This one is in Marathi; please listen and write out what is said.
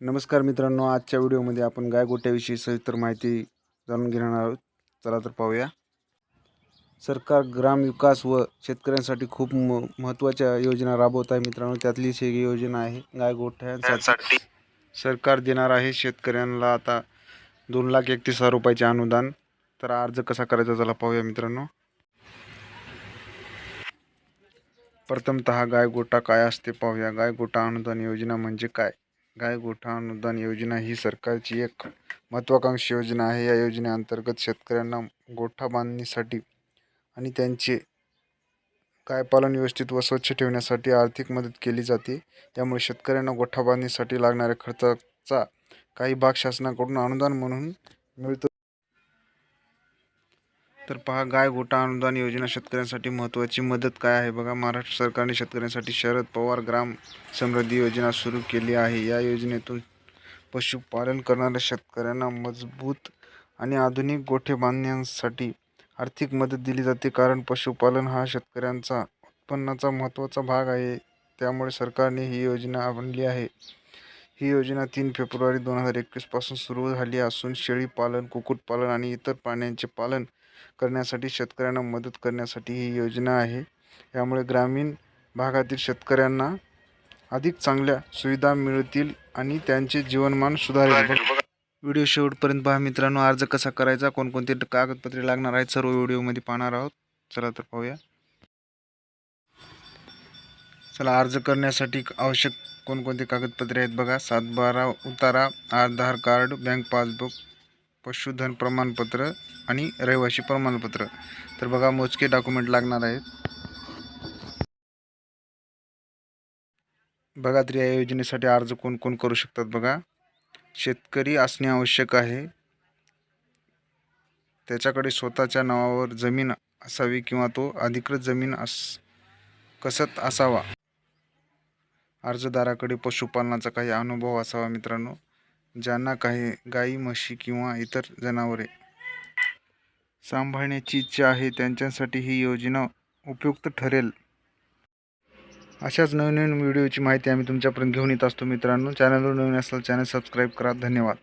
नमस्कार मित्रांनो आजच्या व्हिडिओमध्ये आपण गायगोट्याविषयी सविस्तर माहिती जाणून घेणार आहोत. चला तर पाहूया. सरकार ग्रामविकास व शेतकऱ्यांसाठी खूप म महत्त्वाच्या योजना राबवत आहे मित्रांनो. त्यातलीच एक योजना आहे गायगोठ्यांसाठी सरकार देणार आहे शेतकऱ्यांना आता दोन लाख एकतीस हजार रुपयाचे अनुदान. तर अर्ज कसा करायचा चला पाहूया मित्रांनो. प्रथमतः गायगोटा काय असते पाहूया. गायगोटा अनुदान योजना म्हणजे काय? गाय गोठा अनुदान योजना ही सरकारची एक महत्त्वाकांक्षी योजना आहे. या योजनेअंतर्गत शेतकऱ्यांना गोठा बांधणीसाठी आणि त्यांचे गायपालन व्यवस्थित व स्वच्छ ठेवण्यासाठी आर्थिक मदत केली जाते. त्यामुळे शेतकऱ्यांना गोठा बांधणीसाठी लागणाऱ्या खर्चाचा काही भाग शासनाकडून अनुदान म्हणून मिळतो. तर पहा गाय गोठा अनुदान योजना शेतकऱ्यांसाठी महत्त्वाची मदत काय आहे? बघा महाराष्ट्र सरकारने शेतकऱ्यांसाठी शरद पवार ग्राम समृद्धी योजना सुरू केली आहे. या योजनेतून पशुपालन करणाऱ्या शेतकऱ्यांना मजबूत आणि आधुनिक गोठे बांधण्यासाठी आर्थिक मदत दिली जाते. कारण पशुपालन हा शेतकऱ्यांचा उत्पन्नाचा महत्त्वाचा भाग आहे. त्यामुळे सरकारने ही योजना आणली आहे. ही योजना तीन फेब्रुवारी दोन हजार एकवीसपासून सुरू झाली असून शेळीपालन कुक्कुटपालन आणि इतर प्राण्यांचे पालन करण्यासाठी शेतकऱ्यांना मदत करण्यासाठी ही योजना आहे. यामुळे ग्रामीण भागातील शेतकऱ्यांना अधिक चांगल्या सुविधा मिळतील आणि त्यांचे जीवनमान सुधारेल. व्हिडिओ शेवटपर्यंत पहा मित्रांनो अर्ज कसा करायचा कोणकोणते कागदपत्रे लागणार आहेत सर्व व्हिडिओमध्ये पाहणार आहोत. चला तर पाहूया. चला अर्ज करण्यासाठी आवश्यक कोणकोणते कागदपत्रे आहेत बघा. सातबारा उतारा आधार कार्ड बँक पासबुक पशुधन प्रमाणपत्र आणि रहिवासी प्रमाणपत्र. तर बघा मोजके डॉक्युमेंट लागणार आहेत. बघा तर या योजनेसाठी अर्ज कोण कोण करू शकतात बघा. शेतकरी असणे आवश्यक आहे. त्याच्याकडे स्वतःच्या नावावर जमीन असावी किंवा तो अधिकृत जमीन अस कसत असावा. अर्जदाराकडे पशुपालनाचा काही अनुभव असावा मित्रांनो. ज्यांना काही गाई म्हशी किंवा इतर जनावरे सांभाळण्याची इच्छा आहे त्यांच्यासाठी ही योजना उपयुक्त ठरेल. अशाच नवीन नवीन व्हिडिओची माहिती आम्ही तुमच्यापर्यंत घेऊन येत असतो मित्रांनो. चॅनलवर नवीन असाल चॅनल सबस्क्राईब करा. धन्यवाद.